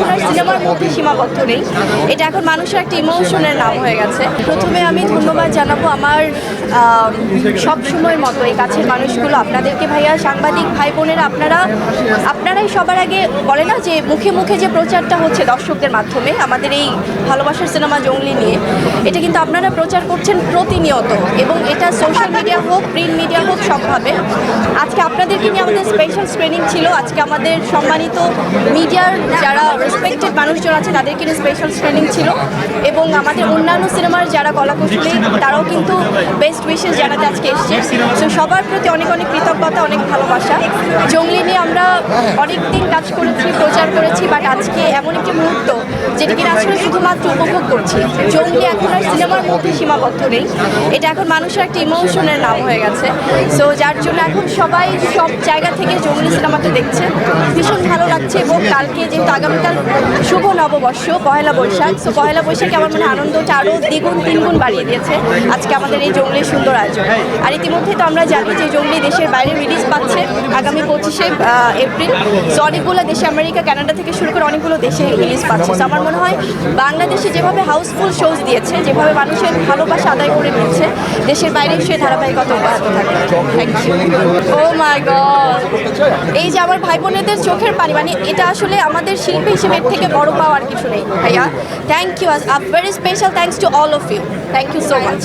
এখন সিনেমার মধ্যে সীমাবদ্ধ নেই। এটা এখন মানুষের একটা ইমোশনের নাম হয়ে গেছে। প্রথমে আমি ধন্যবাদ জানাব আমার সব সময়ের মতো এই কাছের মানুষগুলো। আপনাদেরকে ভাইয়া, সাংবাদিক ভাই বোনেরা, আপনারা, আপনারাই সবার আগে বলে না যে মুখে মুখে যে প্রচারটা হচ্ছে দর্শকদের মাধ্যমে, আমাদের এই ভালোবাসার সিনেমা জঙ্গলি নিয়ে। এটা কিন্তু আপনারা প্রচার করছেন প্রতিনিয়ত এবং এটা সোশ্যাল মিডিয়া হোক, প্রিন্ট মিডিয়া হোক, সবভাবে। আজকে আপনাদেরকে নিয়ে আমাদের স্পেশাল স্ক্রিনিং ছিল। আজকে আমাদের সম্মানিত মিডিয়ার যারা রেসপেক্টেড মানুষজন আছে, তাদেরকে নিয়ে স্পেশাল ট্রেনিং ছিল। এবং আমাদের অন্যান্য সিনেমার যারা কলাকুশলী, তারাও কিন্তু বেস্ট উইশেস জানাতে আজকে এসছে। তো সবার প্রতি অনেক অনেক কৃতজ্ঞতা, অনেক ভালোবাসা। জঙ্গলি নিয়ে আমরা অনেক দিন কাজ করেছি, প্রচার করেছি বাট আজকে এমন একটি মুহূর্ত যেটা কিনা আসলে শুধুমাত্র উপভোগ করছি। জঙ্গলি এখন আর সিনেমার মধ্যে সীমাবদ্ধ নেই। এটা এখন মানুষের একটা ইমোশনের নাম হয়ে গেছে। সো যার জন্য এখন সবাই সব জায়গা থেকে জঙ্গলি সিনেমাটা দেখছে। ভীষণ ভালো লাগছে এবং কালকে যেহেতু আগামীকাল শুভ নববর্ষ পয়লা বৈশাখ সো পয়লা বৈশাখে আমার মনে আনন্দটা আরও দ্বিগুণ তিনগুণ বাড়িয়ে দিয়েছে আজকে আমাদের এই জঙ্গলির সুন্দর আয়োজন। আর ইতিমধ্যে তো আমরা জানি যে জঙ্গলি দেশের বাইরে রিলিজ পাচ্ছে আগামী পঁচিশে এপ্রিল। সো অনেকগুলো দেশে আমেরিকা কানাডা থেকে শুরু করে অনেকগুলো দেশে রিলিজ পাচ্ছে। সো আমার মনে হয় বাংলাদেশে যেভাবে হাউসফুল শোজ দিয়েছে, যেভাবে মানুষের ভালোবাসা আদায় করে নিচ্ছে দেশের বাইরে সে ধারাবাহিকতা অব্যাহত থাকে। ও মাই গড এই যে আমার ভাই বোনেদের চোখের পানি মানে এটা আসলে আমাদের শিল্পী হিসেবে থেকে বড় পাওয়ার কিছু নেই, ভাইয়া। Thank you very special thanks to all of you thank you so much